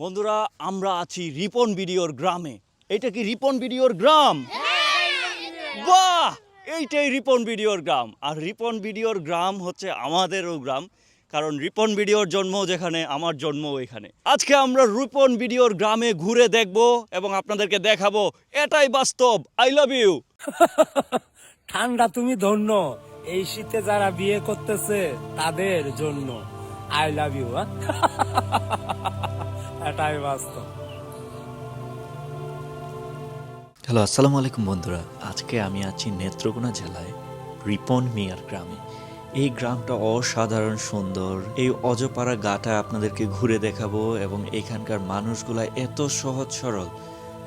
বন্ধুরা, আমরা আছি রিপন বিডিওর গ্রামে। এটা কি রিপন বিডিওর গ্রাম? বাহ! এইটাই রিপন বিডিওর গ্রাম। আর রিপন বিডিওর গ্রাম হচ্ছে আমাদেরও গ্রাম, কারণ রিপন ভিডিওর জন্ম যেখানে, আমার জন্ম এখানে। আজকে আমরা রিপন ভিডিওর গ্রামে ঘুরে দেখব এবং আপনাদেরকে দেখাবো, এটাই বাস্তব। আই লাভ ইউ ঠান্ডা তুমি ধন্য। এই শীতে যারা বিয়ে করতেছে, তাদের জন্য। আই লাভ ইউ এটাই বাস্তব। হ্যালো আসসালামু আলাইকুম বন্ধুরা। আজকে আমি আছি নেত্রকোনা জেলায়, রিপন মিয়ার গ্রামে। এই গ্রামটা অসাধারণ সুন্দর। এই অজপাড়া গাটা আপনাদেরকে ঘুরে দেখাবো এবং এখানকার মানুষগুলা এত সহজ সরল।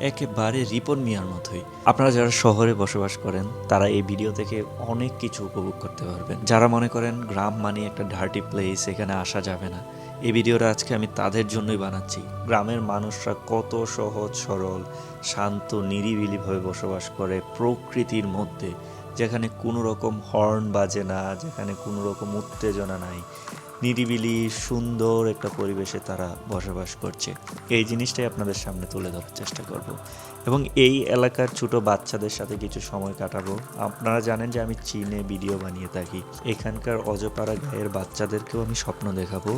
একেবারে রিপন মিয়ার মতোই। আপনারা যারা শহরে বসবাস করেন, তারা এই ভিডিও থেকে অনেক কিছু উপভোগ করতে পারবেন। যারা মনে করেন গ্রাম মানে একটা ডার্টি প্লেস এখানে আসা যাবে না, এই ভিডিওটা আজকে আমি তাদের জন্যই বানাচ্ছি। গ্রামের মানুষরা কত সহজ সরল, শান্ত, নিরিবিলিভাবে বসবাস করে প্রকৃতির মধ্যে, যেখানে কোনো রকম হর্ন বাজে না, যেখানে কোনো রকম উত্তেজনা নাই। নিরিবিলি, সুন্দর একটা পরিবেশে তারা বসবাস করছে। এই জিনিসটাই আপনাদের সামনে তুলে ধরার চেষ্টা করব। এবং এই এলাকার ছোট বাচ্চাদের সাথে কিছু সময় কাটাবো। আপনারা জানেন যে আমি চীনে ভিডিও বানিয়ে থাকি। এখানকার অজপাড়া গায়ের বাচ্চাদেরকেও আমি স্বপ্ন দেখাবো।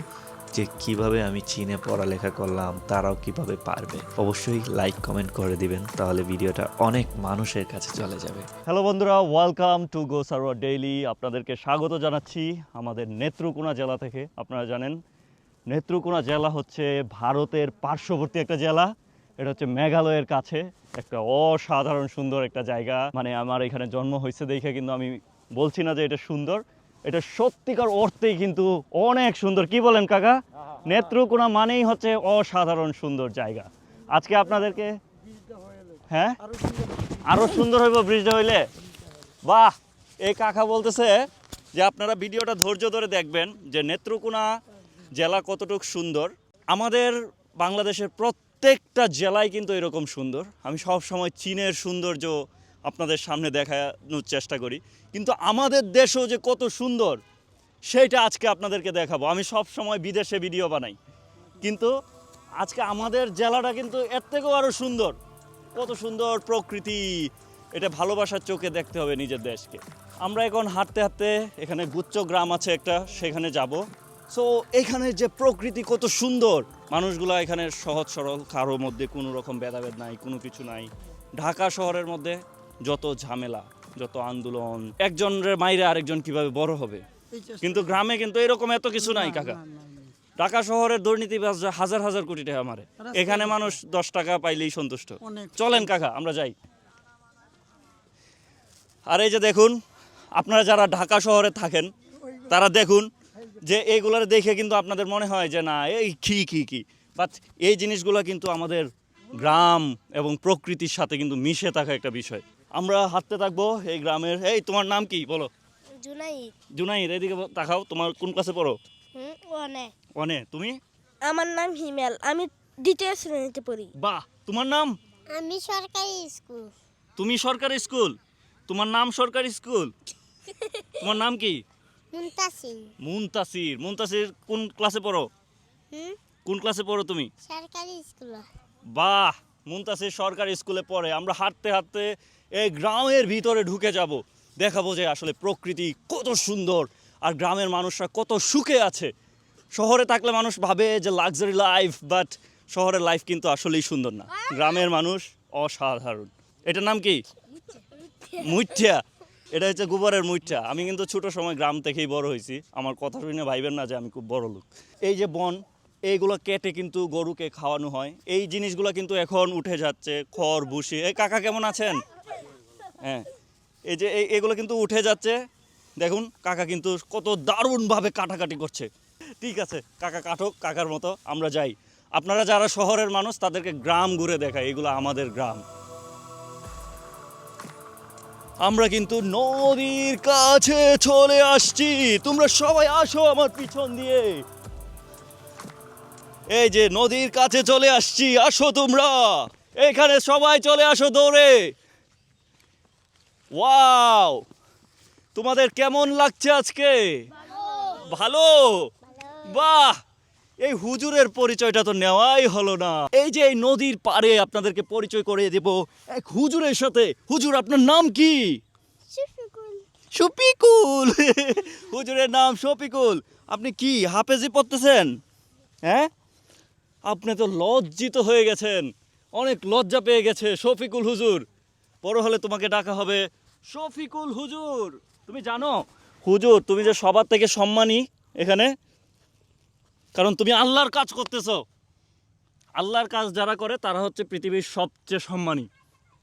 যে কীভাবে আমি চীনে পড়ালেখা করলাম, তারাও কীভাবে পারবে। অবশ্যই লাইক কমেন্ট করে দিবেন, তাহলে ভিডিওটা অনেক মানুষের কাছে চলে যাবে। হ্যালো বন্ধুরা welcome to go Sarwar daily আপনাদেরকে স্বাগত জানাচ্ছি আমাদের নেত্রকোনা জেলা থেকে। আপনারা জানেন, নেত্রকোনা জেলা হচ্ছে ভারতের পার্শ্ববর্তী একটা জেলা। এটা হচ্ছে মেঘালয়ের কাছে, একটা অসাধারণ সুন্দর একটা জায়গা। মানে আমার এখানে জন্ম হয়েছে দেখে কিন্তু আমি বলছি না যে এটা সুন্দর এটা সত্যিকার অর্থেই কিন্তু অনেক সুন্দর। কি বলেন কাকা? নেত্রকোনা মানেই হচ্ছে অসাধারণ সুন্দর জায়গা। আজকে আপনাদেরকে হ্যাঁ? আরও সুন্দর হইব ব্রিজটা হইলে? বাহ! এই কাকা বলতেছে যে আপনারা ভিডিওটা ধৈর্য ধরে দেখবেন যে নেত্রকোনা জেলা কতটুক সুন্দর। আমাদের বাংলাদেশের প্রত্যেকটা জেলায় কিন্তু এরকম সুন্দর। আমি সব সময় চীনের সৌন্দর্য আপনাদের সামনে দেখানোর চেষ্টা করি। কিন্তু আমাদের দেশও যে কত সুন্দর, সেইটা আজকে আপনাদেরকে দেখাবো। আমি সব সময় বিদেশে ভিডিও বানাই। কিন্তু আজকে আমাদের জেলাটা কিন্তু এর থেকেও আরও সুন্দর। কত সুন্দর প্রকৃতি। এটা ভালোবাসার চোখে দেখতে হবে নিজের দেশকে। আমরা এখন হাঁটতে হাঁটতে এখানে গুচ্ছ গ্রাম আছে একটা, সেখানে যাব। সো এখানে যে প্রকৃতি কত সুন্দর। মানুষগুলো এখানে সহজ সরল, কারোর মধ্যে কোনো রকম ভেদাভেদ নাই, কোনো কিছু নাই। ঢাকা শহরের মধ্যে যত ঝামেলা যত আন্দোলন একজনের মাইরে আরেকজন কীভাবে বড় হবে? কিন্তু গ্রামে কিন্তু এরকম এত কিছু নাই কাকা। ঢাকা শহরের দুর্নীতি হাজার হাজার কোটি টাকা মারে। এখানে মানুষ দশ টাকা পাইলেই সন্তুষ্ট। চলেন কাকা আমরা যাই। আর এই যে দেখুন আপনারা যারা ঢাকা শহরে থাকেন তারা দেখুন যে এইগুলোর দেখে কিন্তু আপনাদের মনে হয় যে না এই কি কি কি? বাট এই জিনিসগুলো কিন্তু আমাদের গ্রাম এবং প্রকৃতির সাথে কিন্তু মিশে থাকা একটা বিষয়। আমরা হাঁটতে থাকব এই গ্রামের। এই তোমার নাম কি? বলো। জুনাই জুনাইর এদিকে তাকাও তোমার কোন ক্লাসে পড়ো? অনে তুমি? আমার নাম হিমেল আমি দ্বিতীয় শ্রেণীতে পড়ি। বাহ তোমার নাম? আমি সরকারি স্কুল। তুমি সরকারি স্কুল? তোমার নাম সরকারি স্কুল? তোমার নাম কি? মুন্তাসিং মুনতাসির। মুনতাসির কোন ক্লাসে পড়ো? হুম? কোন ক্লাসে পড়ো তুমি? সরকারি স্কুল। বাহ মুনতাসির সরকারি স্কুলে পড়ে। আমরা হাঁটতে হাঁটতে এই গ্রামের ভিতরে ঢুকে যাব। দেখাবো যে আসলে প্রকৃতি কত সুন্দর আর গ্রামের মানুষরা কত সুখে আছে। শহরে থাকলে মানুষ ভাবে যে লাক্সারি লাইফ বাট শহরের লাইফ কিন্তু আসলেই সুন্দর না। গ্রামের মানুষ অসাধারণ। এটার নাম কি? মুইঠা। এটা হচ্ছে গোবরের মুইঠা। আমি কিন্তু ছোট সময় গ্রাম থেকেই বড় হয়েছি। আমার কথা শুনে ভাইবেন না যে আমি খুব বড় লোক। এই যে বন এইগুলো কেটে কিন্তু গরুকে খাওয়ানো হয়। এই জিনিসগুলো কিন্তু এখন উঠে যাচ্ছে খড় ভুসি। এই কাকা কেমন আছেন? হ্যাঁ। এই যে এগুলো কিন্তু উঠে যাচ্ছে। দেখুন, কাকা কিন্তু কত দারুণভাবে কাটাকাটি করছে। ঠিক আছে, কাকা কাটক কাকার মতো, আমরা যাই। আপনারা যারা শহরের মানুষ, তাদেরকে গ্রাম ঘুরে দেখায় এগুলো আমাদের গ্রাম। আমরা কিন্তু নদীর কাছে চলে আসছি। তোমরা সবাই আসো আমার পিছন দিয়ে। এই যে নদীর কাছে চলে আসছি, আসো তোমরা। এখানে সবাই চলে আসো দৌড়ে। ওয়াও! তোমাদের কেমন লাগছে আজকে? ভালো। বাহ! এই হুজুরের পরিচয়টা তো নেওয়াই হলো না। এই যে এই নদীর পাড়ে আপনাদেরকে পরিচয় করে দেব এক হুজুরের সাথে। হুজুর আপনার নাম কি? শফিকুল। হুজুরের নাম শফিকুল। আপনি কি হাফেজি পড়তেছেন? হ্যাঁ? আপনি তো লজ্জিত হয়ে গেছেন। অনেক লজ্জা পেয়ে গেছে শফিকুল হুজুর। বড় হলে তোমাকে ডাকা হবে শফিকুল হুজুর। তুমি জানো হুজুর তুমি যে সবার থেকে সম্মানী এখানে কারণ তুমি আল্লাহর কাজ করতেছো। আল্লাহর কাজ যারা করে তারা হচ্ছে পৃথিবীর সবচেয়ে সম্মানী।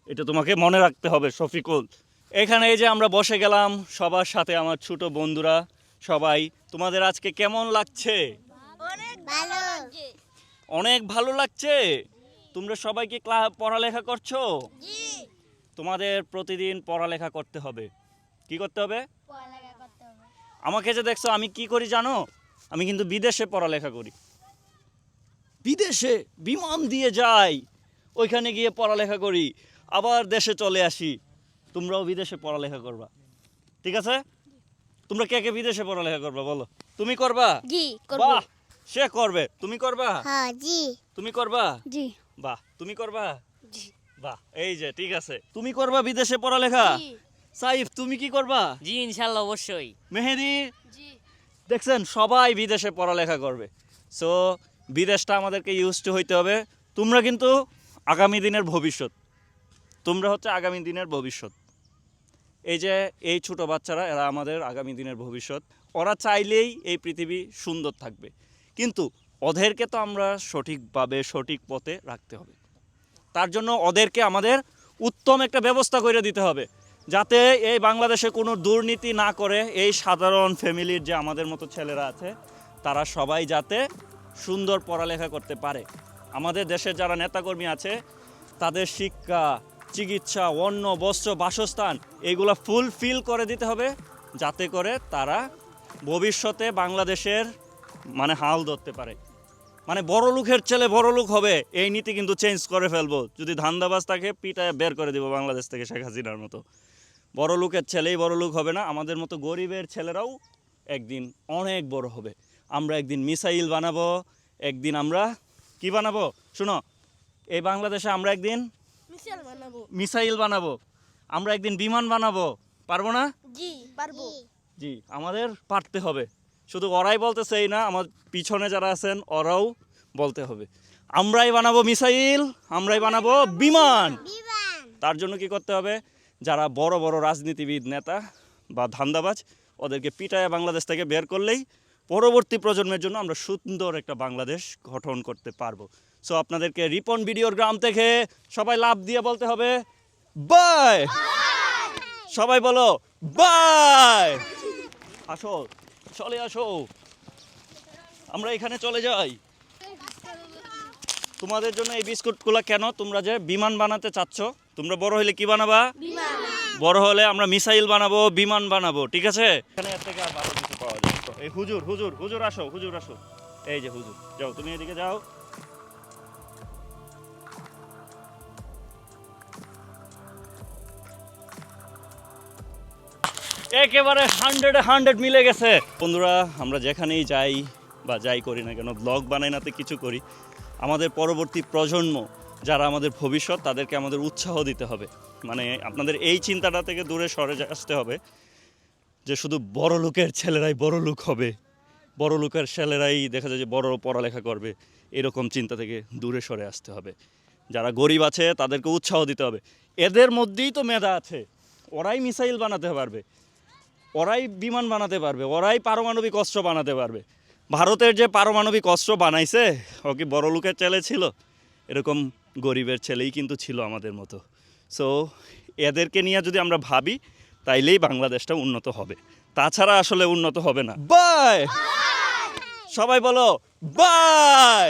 এটা তোমাকে মনে রাখতে হবে শফিকুল। এখানে এই যে আমরা বসে গেলাম সবার সাথে আমার ছোট বন্ধুরা সবাই তোমাদের আজকে কেমন লাগছে? অনেক ভালো লাগছে। তোমরা সবাই কি পড়ালেখা করছ? তোমাদের প্রতিদিন পড়ালেখা করতে হবে। কি করতে হবে? পড়ালেখা করতে হবে। আমাকে যে দেখছ আমি কি করি জানো? আমি কিন্তু বিদেশে পড়ালেখা করি। বিদেশে বিমান দিয়ে যাই ওইখানে গিয়ে পড়ালেখা করি আবার দেশে চলে আসি। তোমরাও বিদেশে পড়ালেখা করবা। ঠিক আছে? তোমরা কে কে বিদেশে পড়ালেখা করবা বলো? তুমি করবা? জি করব। বাহ সে করবে। তুমি করবা? হ্যাঁ জি। তুমি করবা? জি। বাহ তুমি করবা? বাহ এই যে ঠিক আছে। তুমি করবা বিদেশে পড়ালেখা? সাইফ তুমি কি করবা? জি ইনশাল্লাহ অবশ্যই। মেহেদি? জি। দেখছেন সবাই বিদেশে পড়ালেখা করবে। সো বিদেশটা আমাদেরকে ইউজ টু হইতে হবে। তোমরা কিন্তু আগামী দিনের ভবিষ্যৎ। তোমরা হচ্ছে আগামী দিনের ভবিষ্যৎ। এই যে এই ছোট বাচ্চারা এরা আমাদের আগামী দিনের ভবিষ্যৎ। ওরা চাইলেই এই পৃথিবী সুন্দর থাকবে। কিন্তু ওদেরকে তো আমরা সঠিকভাবে সঠিক পথে রাখতে হবে। তার জন্য ওদেরকে আমাদের উত্তম একটা ব্যবস্থা করে দিতে হবে, যাতে এই বাংলাদেশে কোনো দুর্নীতি না করে এই সাধারণ ফ্যামিলির যে আমাদের মতো ছেলেরা আছে, তারা সবাই যাতে সুন্দর পড়ালেখা করতে পারে। আমাদের দেশের যারা নেতাকর্মী আছে, তাদের শিক্ষা, চিকিৎসা, অন্ন, বস্ত্র, বাসস্থান, এগুলো ফুলফিল করে দিতে হবে, যাতে করে তারা ভবিষ্যতে বাংলাদেশের মানে হাল ধরতে পারে। মানে বড় লোকের ছেলে বড় লোক হবে এই নীতি কিন্তু চেঞ্জ করে ফেলব। যদি ধান্দাবাজ তাকে পিটায় বের করে দিব বাংলাদেশ থেকে শেখ হাসিনার মতো। বড় লোকের ছেলেই বড় লোক হবে না আমাদের মতো গরিবের ছেলেরাও একদিন অনেক বড় হবে। আমরা একদিন মিসাইল বানাবো একদিন আমরা কি বানাবো? শুনো এই বাংলাদেশে আমরা একদিন বানাবো। মিসাইল বানাবো। আমরা একদিন বিমান বানাবো। পারব না? জি পারব। জি আমাদের পারতে হবে। শুধু ওরাই বলতেছে এই না আমার পিছনে যারা আছেন ওরাও বলতে হবে। আমরাই বানাবো মিসাইল আমরাই বানাবো বিমান। তার জন্য কি করতে হবে? যারা বড় বড় রাজনীতিবিদ নেতা বা ধান্দাবাজ ওদেরকে পিটায় বাংলাদেশ থেকে বের করলেই পরবর্তী প্রজন্মের জন্য আমরা সুন্দর একটা বাংলাদেশ গঠন করতে পারব। সো আপনাদেরকে রিপন ভিডিওর গ্রাম থেকে সবাই লাভ দিয়ে বলতে হবে বাই! সবাই বলো বাই! আসো চলে আসো। আমরা এখানে চলে যাই। তোমাদের জন্য এই বিস্কুটগুলো কেন? তোমরা যে বিমান বানাতে চাচ্ছ তোমরা বড় হলে কি বানাবা? বড় হলে আমরা মিসাইল বানাবো বিমান বানাবো ঠিক আছে? এখানে এর থেকে আর ভালো কিছু পাওয়া যায়। এই হুজুর হুজুর হুজুর আসো হুজুর আসো। এই যে হুজুর যাও তুমি এদিকে যাও। একেবারে হান্ড্রেডে হান্ড্রেড মিলে গেছে। বন্ধুরা, আমরা যেখানেই যাই বা যাই করি না কেন, ব্লগ বানাই নাতে কিছু করি। আমাদের পরবর্তী প্রজন্ম, যারা আমাদের ভবিষ্যৎ, তাদেরকে আমাদের উৎসাহ দিতে হবে। মানে আপনাদের এই চিন্তাটা থেকে দূরে সরে আসতে হবে যে শুধু বড় লোকের ছেলেরাই বড় লোক হবে। বড় লোকের ছেলেরাই দেখা যায় যে বড় পড়ালেখা করবে। এরকম চিন্তা থেকে দূরে সরে আসতে হবে। যারা গরিব আছে, তাদেরকে উৎসাহ দিতে হবে। এদের মধ্যেই তো মেধা আছে। ওরাই মিসাইল বানাতে পারবে। ওরাই বিমান বানাতে পারবে ওরাই পারমাণবিক অস্ত্র বানাতে পারবে। ভারতের যে পারমাণবিক অস্ত্র বানাইছে ও কি বড় লোকের ছেলে ছিল? এরকম গরিবের ছেলেই কিন্তু ছিল আমাদের মতো। সো এদেরকে নিয়ে যদি আমরা ভাবি তাইলেই বাংলাদেশটা উন্নত হবে। তাছাড়া আসলে উন্নত হবে না। বাই সবাই বলো বাই